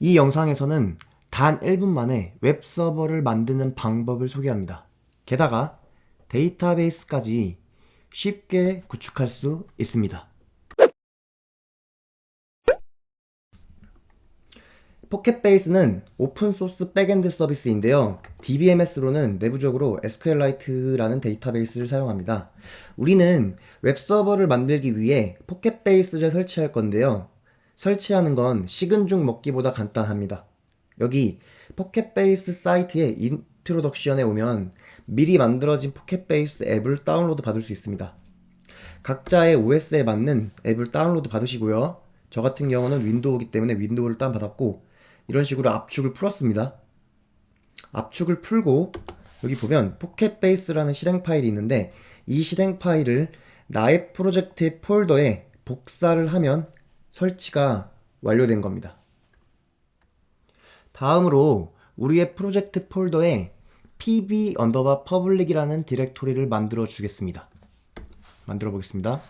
이 영상에서는 단 1분 만에 웹 서버를 만드는 방법을 소개합니다. 게다가 데이터베이스까지 쉽게 구축할 수 있습니다. 포켓베이스는 오픈소스 백엔드 서비스인데요. DBMS로는 내부적으로 SQLite라는 데이터베이스를 사용합니다. 우리는 웹서버를 만들기 위해 포켓베이스를 설치할 건데요. 설치하는 건 식은 죽 먹기보다 간단합니다. 여기 포켓베이스 사이트의 인트로덕션에 오면 미리 만들어진 포켓베이스 앱을 다운로드 받을 수 있습니다. 각자의 OS에 맞는 앱을 다운로드 받으시고요. 저 같은 경우는 윈도우기 때문에 윈도우를 다운받았고 이런 식으로 압축을 풀었습니다. 압축을 풀고 여기 보면 포켓베이스라는 실행 파일이 있는데 이 실행 파일을 나의 프로젝트 폴더에 복사를 하면 설치가 완료된 겁니다. 다음으로 우리의 프로젝트 폴더에 pb 언더바 퍼블릭이라는 디렉토리를 만들어 주겠습니다. 만들어 보겠습니다.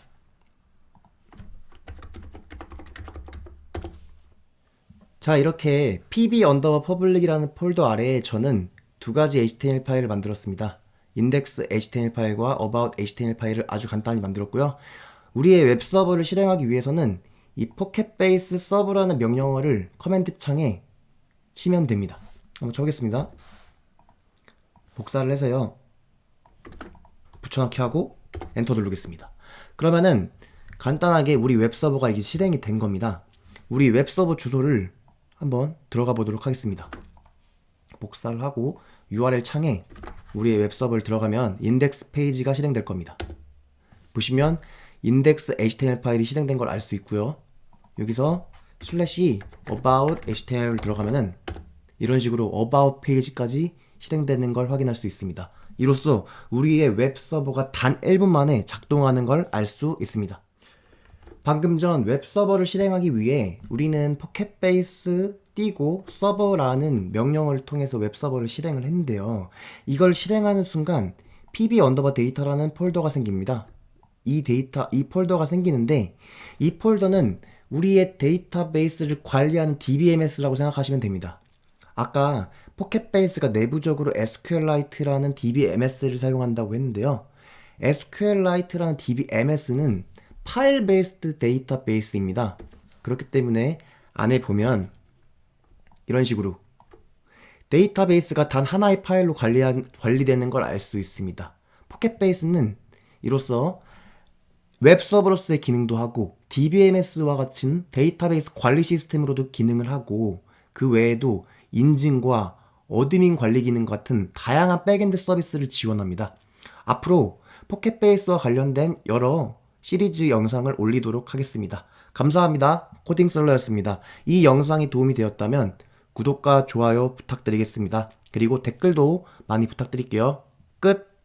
자, 이렇게 pb 언더바 퍼블릭이라는 폴더 아래에 저는 두 가지 HTML 파일을 만들었습니다. index HTML 파일과 about HTML 파일을 아주 간단히 만들었고요. 우리의 웹 서버를 실행하기 위해서는 이 포켓베이스 서브라는 명령어를 커맨드 창에 치면 됩니다. 한번 쳐보겠습니다. 복사를 해서요. 붙여넣기 하고 엔터 누르겠습니다. 그러면은 간단하게 우리 웹서버가 이게 실행이 된 겁니다. 우리 웹서버 주소를 한번 들어가 보도록 하겠습니다. 복사를 하고 URL 창에 우리의 웹서버를 들어가면 인덱스 페이지가 실행될 겁니다. 보시면 인덱스 HTML 파일이 실행된 걸 알 수 있고요. 여기서 슬래시 about HTML 들어가면은 이런 식으로 about 페이지까지 실행되는 걸 확인할 수 있습니다. 이로써 우리의 웹 서버가 단 1분 만에 작동하는 걸 알 수 있습니다. 방금 전 웹 서버를 실행하기 위해 우리는 포켓베이스 띄고 서버라는 명령어를 통해서 웹 서버를 실행을 했는데요. 이걸 실행하는 순간 pb 언더바 데이터라는 폴더가 생깁니다. 이 데이터, 이 폴더가 생기는데 이 폴더는 우리의 데이터베이스를 관리하는 DBMS라고 생각하시면 됩니다. 아까 포켓베이스가 내부적으로 SQLite라는 DBMS를 사용한다고 했는데요. SQLite라는 DBMS는 파일 베이스드 데이터베이스입니다. 그렇기 때문에 안에 보면 이런 식으로 데이터베이스가 단 하나의 파일로 관리한, 관리되는 걸 알 수 있습니다. 포켓베이스는 이로써 웹서버로서의 기능도 하고 DBMS와 같은 데이터베이스 관리 시스템으로도 기능을 하고 그 외에도 인증과 어드민 관리 기능 같은 다양한 백엔드 서비스를 지원합니다. 앞으로 포켓베이스와 관련된 여러 시리즈 영상을 올리도록 하겠습니다. 감사합니다. 코딩솔러였습니다. 이 영상이 도움이 되었다면 구독과 좋아요 부탁드리겠습니다. 그리고 댓글도 많이 부탁드릴게요. 끝!